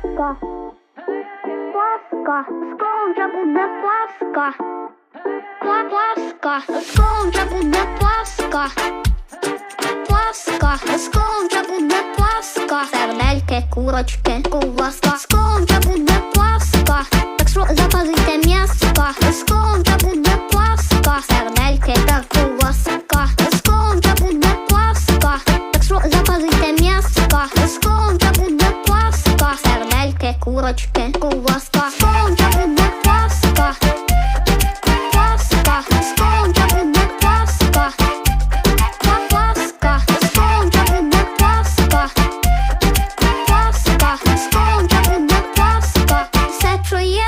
Паска. Паска. Скоро вже буде Паска. Пла- Паска. Вже буде Паска. Паска. Скоро вже буде Паска. Сердельки, курочки, ковбаска. Скоро вже буде Паска. Так що запалите м'яска. Скоро вже Булочки, куласка, сколджа буде паска, паска, паска, паска, сколджа буде паска, паска, сколджа буде все, що є